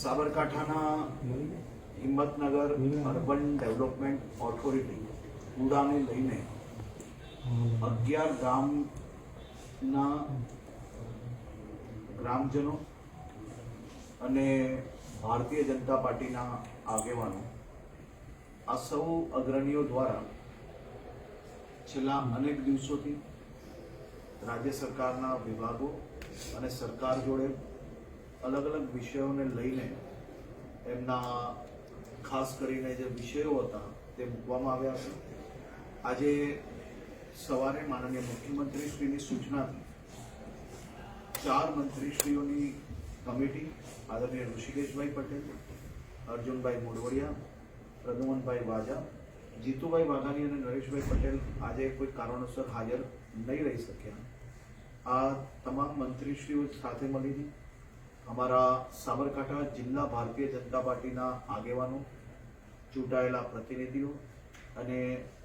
સાબરકાંઠાના Himmatnagar urban development authority, ઉડાને લઈને અગિયાર ગામના ગ્રામજનો અને ભારતીય જનતા પાર્ટીના આગેવાનો, આ સૌ અગ્રણીઓ દ્વારા છેલ્લા અનેક દિવસોથી રાજ્ય સરકારના વિભાગો અને સરકાર જોડે અલગ અલગ વિષયોને લઈને એમના ખાસ કરીને જે વિષયો હતા તે મૂકવામાં આવ્યા છે. આજે સવારે માનનીય મુખ્યમંત્રીશ્રીની સૂચનાથી ચાર મંત્રીશ્રીઓની કમિટી આદરણીય ઋષિકેશભાઈ પટેલ, અર્જુનભાઈ મોડવડિયા પ્રદુમનભાઈ વાજા, જીતુભાઈ વાઘાણી અને નરેશભાઈ પટેલ આજે કોઈ કારણોસર હાજર નહીં રહી શક્યા. આ તમામ મંત્રીશ્રીઓ સાથે મળીને અમારા સાબરકાંઠા જિલ્લા ભારતીય જનતા પાર્ટીના આગેવાનો, ચૂંટાયેલા પ્રતિનિધિઓ અને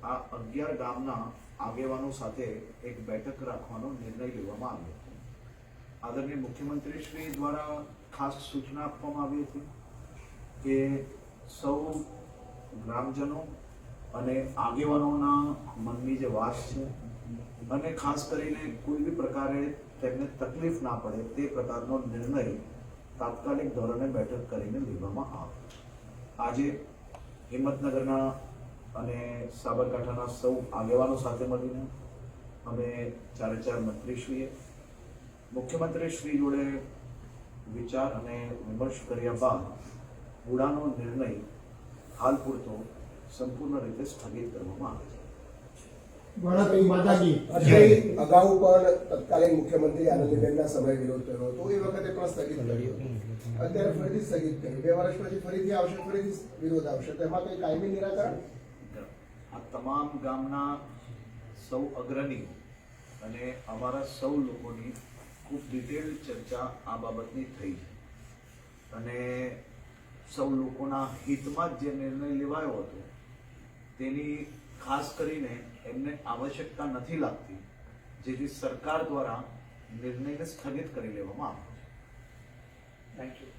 આ અગિયાર ગામના આગેવાનો સાથે એક બેઠક રાખવાનો નિર્ણય લેવામાં આવ્યો હતો. આદરણીય મુખ્યમંત્રી શ્રી દ્વારા ખાસ સૂચના આપવામાં આવી હતી કે સૌ ગ્રામજનો અને આગેવાનોના મનની જે વાત છે, અને ખાસ કરીને કોઈ બી પ્રકારે તેમને તકલીફ ના પડે તે પ્રકારનો નિર્ણય તાત્કાલિક ધોરણે બેઠક કરીને લેવામાં આવે. આજે હિંમતનગરના અને સાબરકાંઠાના સૌ આગેવાનો સાથે મળીને અમે ચારે ચાર મંત્રીશ્રીએ મુખ્યમંત્રી શ્રી જોડે વિચાર અને વિમર્શ કર્યા બાદ ઉડાનો નિર્ણય હાલ પૂરતો સંપૂર્ણ રીતે સ્થગિત કરવામાં આવે છે. અગાઉ પણ તત્કાલીન મુખ્યમંત્રી આનંદીબેનના સમય વિરોધ કર્યો હતો. એ વખતે પણ સ્થગિત કર્યો અત્યારે ફરીથી સ્થગિત કર્યું. બે વર્ષ પછી ફરીથી આવશે ફરીથી વિરોધ આવશે. તેમાં કંઈ કાયમી નિરાકરણ? આ તમામ ગામના સૌ અગ્રણીઓ અને અમારા સૌ લોકોની ખૂબ ડિટેલ ચર્ચા આ બાબતની થઈ છે. અને સૌ લોકોના હિતમાં જ જે નિર્ણય લેવાયો હતો તેની ખાસ કરીને એમને આવશ્યકતા નથી લાગતી જેથી સરકાર દ્વારા નિર્ણયને સ્થગિત કરી લેવામાં આવ્યો છે. Thank you